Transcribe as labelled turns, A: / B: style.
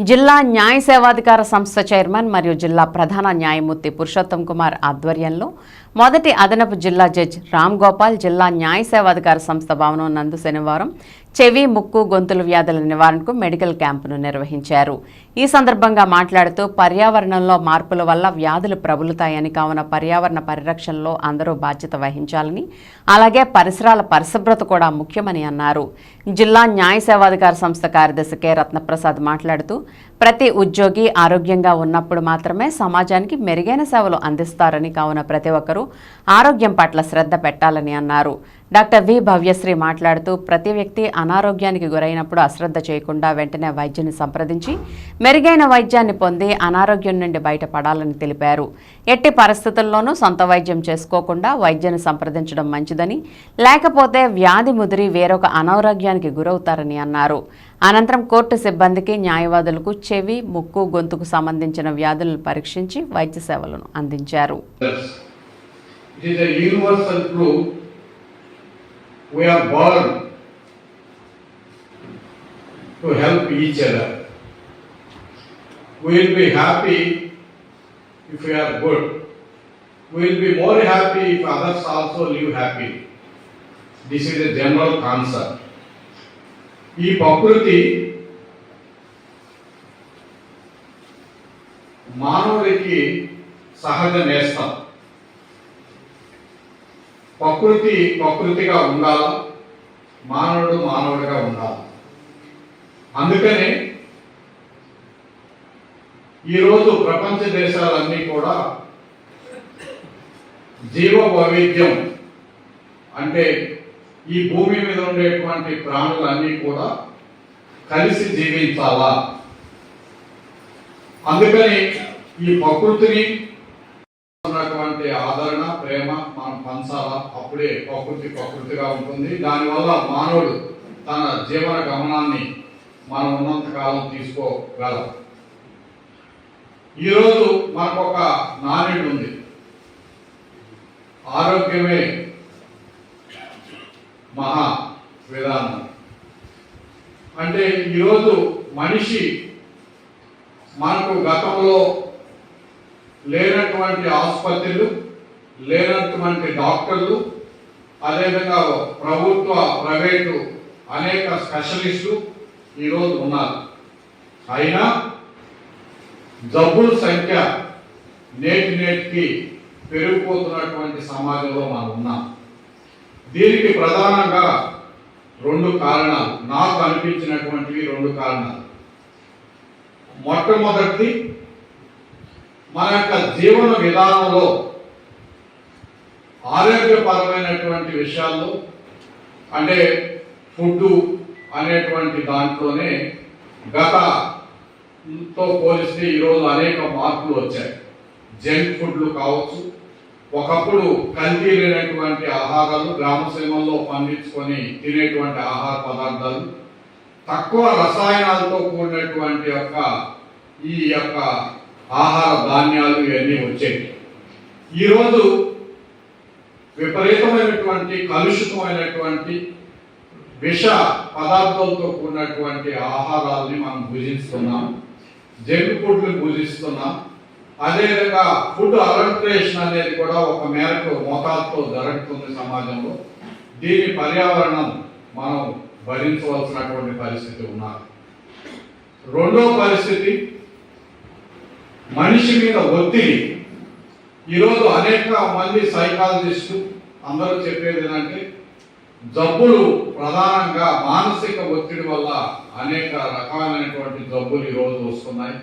A: జిల్లా న్యాయ సేవాధికార సంస్థ చైర్మన్ మరియు జిల్లా ప్రధాన న్యాయమూర్తి పురుషోత్తం కుమార్ ఆధ్వర్యంలో మొదటి అదనపు జిల్లా జడ్జ్ రామ్ గోపాల్ జిల్లా న్యాయ సేవాధికార సంస్థ భవనం నందు శనివారం చెవి ముక్కు గొంతుల వ్యాధుల నివారణకు మెడికల్ క్యాంపును నిర్వహించారు. ఈ సందర్భంగా మాట్లాడుతూ పర్యావరణంలో మార్పుల వల్ల వ్యాధులు ప్రబలుతాయని కావున పర్యావరణ పరిరక్షణలో అందరూ బాధ్యత వహించాలని అలాగే పరిసరాల పరిశుభ్రత కూడా ముఖ్యమని అన్నారు. జిల్లా న్యాయ సేవాధికార సంస్థ కార్యదర్శి కె. రత్నప్రసాద్ మాట్లాడుతూ ప్రతి ఉద్యోగి ఆరోగ్యంగా ఉన్నప్పుడు మాత్రమే సమాజానికి మెరుగైన సేవలు అందిస్తారని కావున ప్రతి ఒక్కరూ ఆరోగ్యం పట్ల శ్రద్ధ పెట్టాలని అన్నారు. డాక్టర్ వి భవ్యశ్రీ మాట్లాడుతూ ప్రతి వ్యక్తి అనారోగ్యానికి గురైనప్పుడు అశ్రద్ధ చేయకుండా వెంటనే వైద్యుని సంప్రదించి మెరుగైన వైద్యాన్ని పొంది అనారోగ్యం నుండి బయటపడాలని తెలిపారు. ఎట్టి పరిస్థితుల్లోనూ సొంత వైద్యం చేసుకోకుండా వైద్యుని సంప్రదించడం మంచిదని లేకపోతే వ్యాధి ముదిరి వేరొక అనారోగ్యానికి గురవుతారని అన్నారు. అనంతరం కోర్టు సిబ్బందికి న్యాయవాదులకు చెవి ముక్కు గొంతుకు సంబంధించిన వ్యాధులను పరీక్షించి వైద్య సేవలను అందించారు.
B: We are born to help each other. We will be happy if we are good. We will be more happy if others also live happy. This is a general concept. ఈ ప్రకృతి మానవుడికి సహజ నేస్తం ప్రకృతి ప్రకృతిగా ఉండాలి? మానవుడు మానవుడిగా ఉండాలి? అందుకని ఈరోజు ప్రపంచ దేశాలన్నీ కూడా జీవ వైవిధ్యం అంటే ఈ భూమి మీద ఉండేటువంటి ప్రాణులన్నీ కూడా కలిసి జీవించాలా? అందుకని ఈ ప్రకృతిని మనం అప్పుడే ప్రకృతి ప్రకృతిగా ఉంటుంది. దానివల్ల మానవుడు తన జీవన గమనాన్ని మనం ఉన్నంత కాలం తీసుకోగలం. ఈరోజు మనకు ఒక నాణ్యుడు ఉంది. ఆరోగ్యమే మహా విధానం. అంటే ఈరోజు మనిషి మనకు గతంలో లేనటువంటి ఆసుపత్రులు లేనటువంటి డాక్టర్లు అదేవిధంగా ప్రభుత్వ ప్రైవేటు అనేక స్పెషలిస్టులు ఈరోజు ఉన్నారు. అయినా జబ్బుల సంఖ్య నేటి నేటికి పెరిగిపోతున్నటువంటి సమాజంలో మనం ఉన్నాం. దీనికి ప్రధానంగా రెండు కారణాలు నాకు అనిపించినటువంటివి రెండు కారణాలు. మొట్టమొదటిది మన యొక్క జీవన విధానంలో ఆరోగ్యపరమైనటువంటి విషయాల్లో అంటే ఫుడ్ అనేటువంటి దాంట్లోనే గతతో పోలిస్తే ఈరోజు అనేక మార్పులు వచ్చాయి. జంక్ ఫుడ్లు కావచ్చు ఒకప్పుడు కల్తీ లేనటువంటి ఆహారాలు గ్రామసీమల్లో పండించుకొని తినేటువంటి ఆహార పదార్థాలు తక్కువ రసాయనాలతో కూడినటువంటి యొక్క ఈ యొక్క ఆహార ధాన్యాలు ఇవన్నీ వచ్చేవి ఈరోజు విపరీతమైనటువంటి కలుషితమైనటువంటి విష పదార్థాలతో కూడినటువంటి ఆహారాలని మనం భుజిస్తున్నాం. జంక్ ఫుడ్లు భుజిస్తున్నాం. అదేవిధంగా ఫుడ్ అలర్ట్రేషన్ అనేది కూడా ఒక మేరకు మోతాదుతో జరుగుతుంది సమాజంలో. దీని పర్యావరణం మనం భరించవలసినటువంటి పరిస్థితి ఉన్నారు రెండో పరిస్థితి మనిషి మీద ఒత్తిడి. ఈరోజు అనేక మంది సైకాలజిస్టు అందరూ చెప్పేది ఏంటంటే జబ్బులు ప్రధానంగా మానసిక ఒత్తిడి వల్ల అనేక రకాలైనటువంటి జబ్బులు ఈరోజు వస్తున్నాయి.